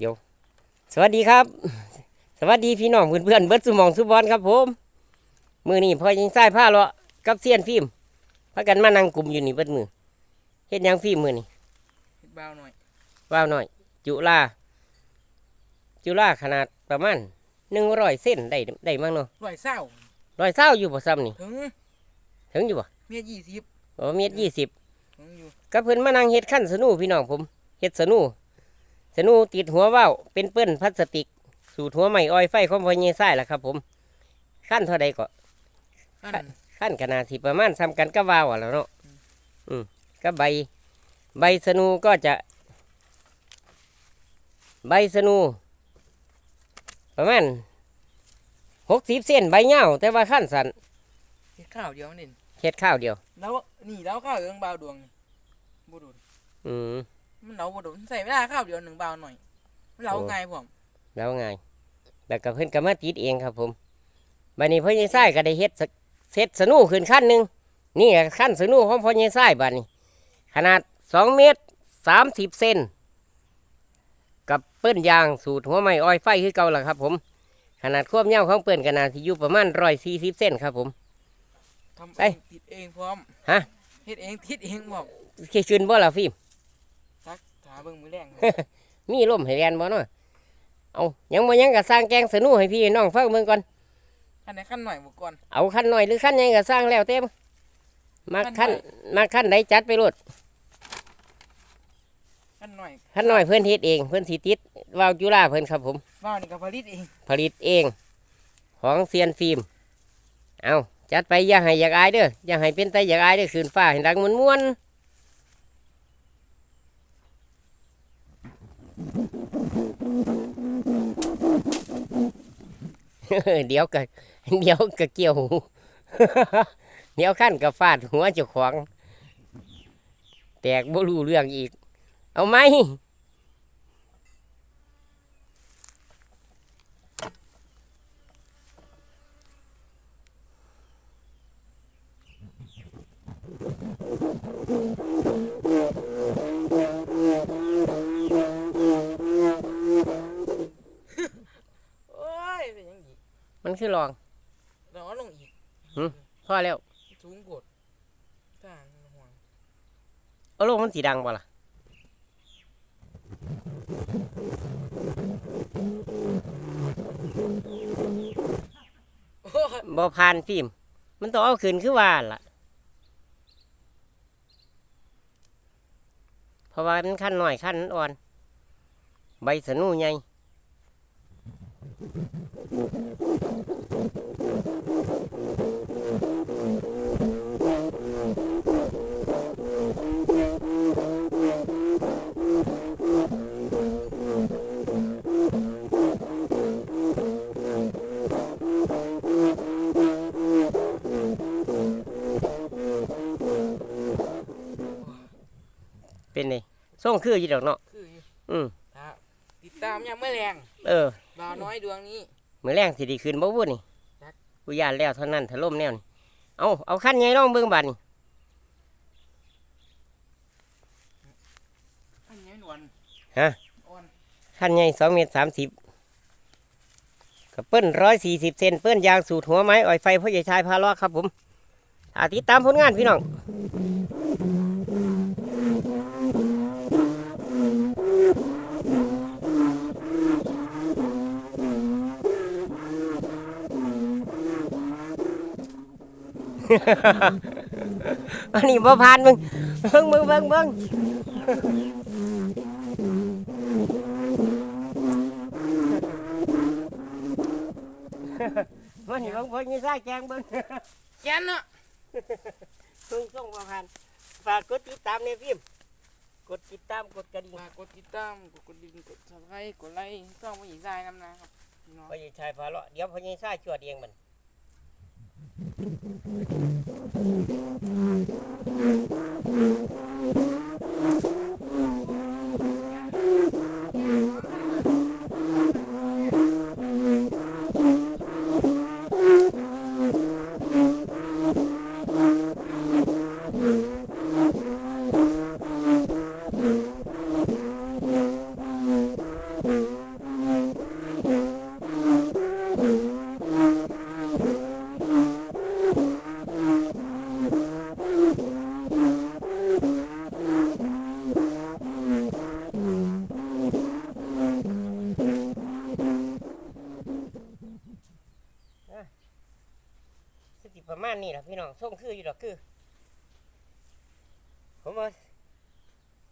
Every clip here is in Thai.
เดี๋ยว สวัสดีครับ สวัสดีพี่น้องเพื่อนๆเบิร์ดสุหมองสุบอลครับผม มือนี่พอยิงไส้ผ้าเลาะกับเสียนฟิล์มพากันมานั่งกลุ่มอยู่นี่เบิดมือเฮ็ดหยังฟิล์มมือนี่เฮ็ดเบาหน่อยว้าวหน่อย จุฬาจุฬาขนาดประมาณหนึ่งร้อยเส้นได้ได้มั้งเนาะร้อยเศร้าร้อยเศร้าอยู่บ่ซ้ำนี่ถึงถึงอยู่บ่เมียยี่สิบโอ้เมตรยี่สิบถึงอยู่ก็เพิ่นมานั่งเฮ็ดขั้นสนูพี่น้องผมเฮ็ดสนู สนูติดหัวว่าวเป็นเปิ้นพลาสติก สูตรหัวใหม่ออยไฟของพ่อเยไส้ล่ะครับ ผมขั้นเท่าใดก็ขั้นขั้นขนาดสิประมาณซ้ำกันก็ว่าวอะแล้วเนาะอืมก็ใบ ใบสนูก็จะ ใบสนู ประมาณหกสิบเส้นใบเงาวแต่ว่าขั้นสันเฮ็ดข้าวเดียวนี่เฮ็ดข้าวเดียว แล้วนี่แล้วข้าวเอื้องเบาดวงนี่บ่โดนอืม มันเหลาบ่โดนใส่เวลาข้าวเดียวหนึ่งเบาหน่อยมันเหลาโอ้ง่ายพร้อมแล้วไงแล้วก็เพิ่นก็มาติดเองครับ ผมบัดนี้พ่อเยไส้ก็ได้เฮ็ดสเซ็ตสนูขึ้นขั้นหนึ่งนี่แหละขั้นสนูของพ่อเยไส้บัดนี้ ขนาดสองเมตรสามสิบเซนกับเปิ้นยางสูตรหัวไม้อ้อยไฟคือเก่าล่ะครับ ผม ขนาดควบเย้าของเปิ้นขนาดที่อยู่ประมาณร้อยสี่สิบเซนครับ ผม ทำไปเองติดเองพร้อมฮะ เฮ็ดเองติดเองพร้อมขี้ขึ้นบ่ล่ะฟิล์มซักถา เบิ่งมือแรงมีลมให้แลนบ่เนาะเอายังบ่ยังก็สร้างแกงสนูให้พี่น้องฟังเบิ่งก่อนอันไหนขั้นหน่อยบ่ก่อนเอาขั้นหน่อยหรือขั้นใหญ่ก็สร้างแล้วเต็มมาขั้ขั้นนหน่อยมาขั้นไหนจัดไปโลดขั้นหน่อยขั้นหน่อยเพื่อนเฮ็ดเอง เพื่อนสีติดวาวจุฬาเพื่อนครับผมว่าวนี่ก็ผลิตเอง ผลิตเอง ของเซียนฟิล์มเอาจัดไปอย่าให้อยากอายเด้ออย่าให้เป็นไตอยากอายเด้อคืนฟ้าให้ดังมวนมวนๆ เดี๋ยวก็เดี๋ยวก็เกี่ยวหูเดี๋ยวขั้นกับฟาดหัวเจ้าของ แตกบ่รู้เรื่องอีก เอาไหมโคือลองเราเอาลงอีกพอแล้วสูงโกดสร้างห่วงเอาลงมันสีดังบ่ล่ะโอ้ยบ่ผ่านฟิล์มมันต้องเอาขึ้นคือว่าล่ะ เพราะว่ามันขั้นหน่อยขั้นอ่อน ใบสนูใหญ่ เป็นไงส่งคืออยู่ดอกเนาะคืออยู่อืมถ้าติดตามยังไม่แรง เออ บ่าวน้อยดวงนี้ มือแรงสิดีขึ้นบ่วุ่นนี่จักกูยานแล้วเท่านั้นถล่มแนวนี่เอาเอาขั้นใหญ่ลองเบิ่งบัดนี่อันนี้หนวลฮะอ่อนขั้นใหญ่สองเมตรสามสิบกับเปิ้นร้อยสี่สิบเซนเปิ้นยางสูตรหัวไม้อ้อยไฟพ่อใหญ่ชายพาล้อครับผมอาติดตามผลงานพี่น้อง อันนี้บ่ผ่านมึงเบิ่งเบิ่งเบิ่งเบิ่งมันนี่เบิ่งเบิ่งนี่ซ่าแกงเบิ่งแกนเนาะส่งส่งบ่ผ่านฝากกดติดตามในพิมพ์กดติดตามกดกระดิ่งฝากกดติดตามกดกระดิ่งกดซับสไครต์กดไลค์ช่องผู้หญิงใจน้ำนะครับพี่น้อง พ่อใหญ่ชายพาเลาะเดี๋ยวพ่อใหญ่ซ่าจวดเองมัน Thank you. สติประมาณนี้แหละพี่น้องส่งคืออยู่ดอกคือ ผมว่า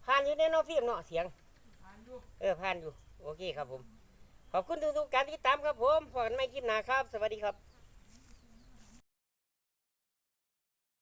ผ่านอยู่ในเนอฟิล์มเนาะเสียงผ่านอยู่เออผ่านอยู่ โอเคครับผม ขอบคุณทุกๆการติดตามครับผมพบกันใหม่คลิปหน้าครับ สวัสดีครับ